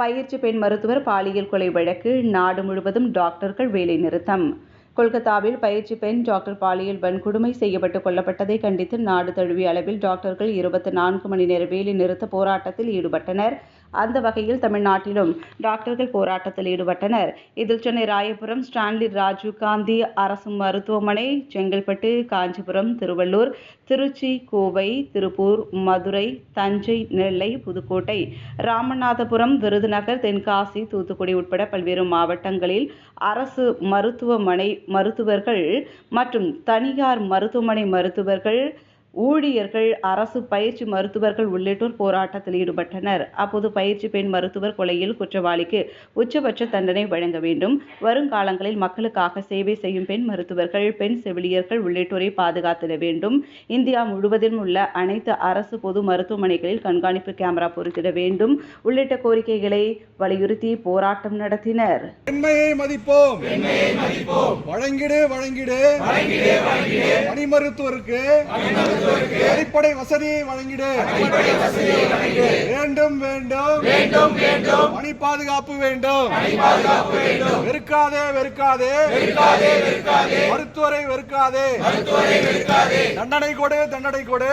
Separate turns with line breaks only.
பயிற்சி பெண் மருத்துவர் பாலியல் கொலை வழக்கு நாடு முழுவதும் டாக்டர்கள் வேலை நிறுத்தம். கொல்கத்தாவில் பயிற்சி பெண் டாக்டர் பாலியல் வன்கொடுமை செய்யப்பட்டு கொல்லப்பட்டதை கண்டித்து நாடு தழுவிய அளவில் டாக்டர்கள் இருபத்தி நான்கு மணி நேர வேலை நிறுத்த போராட்டத்தில் ஈடுபட்டனர். அந்த வகையில் தமிழ்நாட்டிலும் டாக்டர்கள் போராட்டத்தில் ஈடுபட்டனர். இதில் சென்னை ராயபுரம் ஸ்டான்லி ராஜீவ் காந்தி அரசு மருத்துவமனை செங்கல்பட்டு காஞ்சிபுரம் திருவள்ளூர் திருச்சி கோவை திருப்பூர் மதுரை தஞ்சை நெல்லை புதுக்கோட்டை ராமநாதபுரம் விருதுநகர் தென்காசி தூத்துக்குடி உட்பட பல்வேறு மாவட்டங்களில் அரசு மருத்துவமனை மருத்துவர்கள் மற்றும் தனியார் மருத்துவமனை மருத்துவர்கள் ஊழியர்கள் அரசு பயிற்சி மருத்துவர்கள் உள்ளிட்டோர் போராட்டத்தில் ஈடுபட்டனர். அப்போது பயிற்சி பெண் மருத்துவர் கொலையில் குற்றவாளிக்கு உச்சபட்ச தண்டனை வழங்க வேண்டும். வருங்காலங்களில் மக்களுக்காக சேவை செய்யும் பெண் மருத்துவர்கள் பெண் செவிலியர்கள் உள்ளிட்டோரை பாதுகாத்திட வேண்டும். இந்தியா முழுவதிலும் உள்ள அனைத்து அரசு பொது மருத்துவமனைகளில் கண்காணிப்பு கேமரா பொருத்திட வேண்டும். உள்ளிட்ட கோரிக்கைகளை வலியுறுத்தி போராட்டம் நடத்தினர்.
பெண்மையை மதிப்போம். வழங்கிடு வழங்கிடு. பணி மருத்துவருக்கு. அடிப்படை வசதியை வழங்கிடு. வேண்டும் வேண்டும். பணி பாதுகாப்பு வேண்டும். வெறுக்காதே வெறுக்காதே. மருத்துவரை வெறுக்காதே. தண்டனை கொடு தண்டனை கொடு.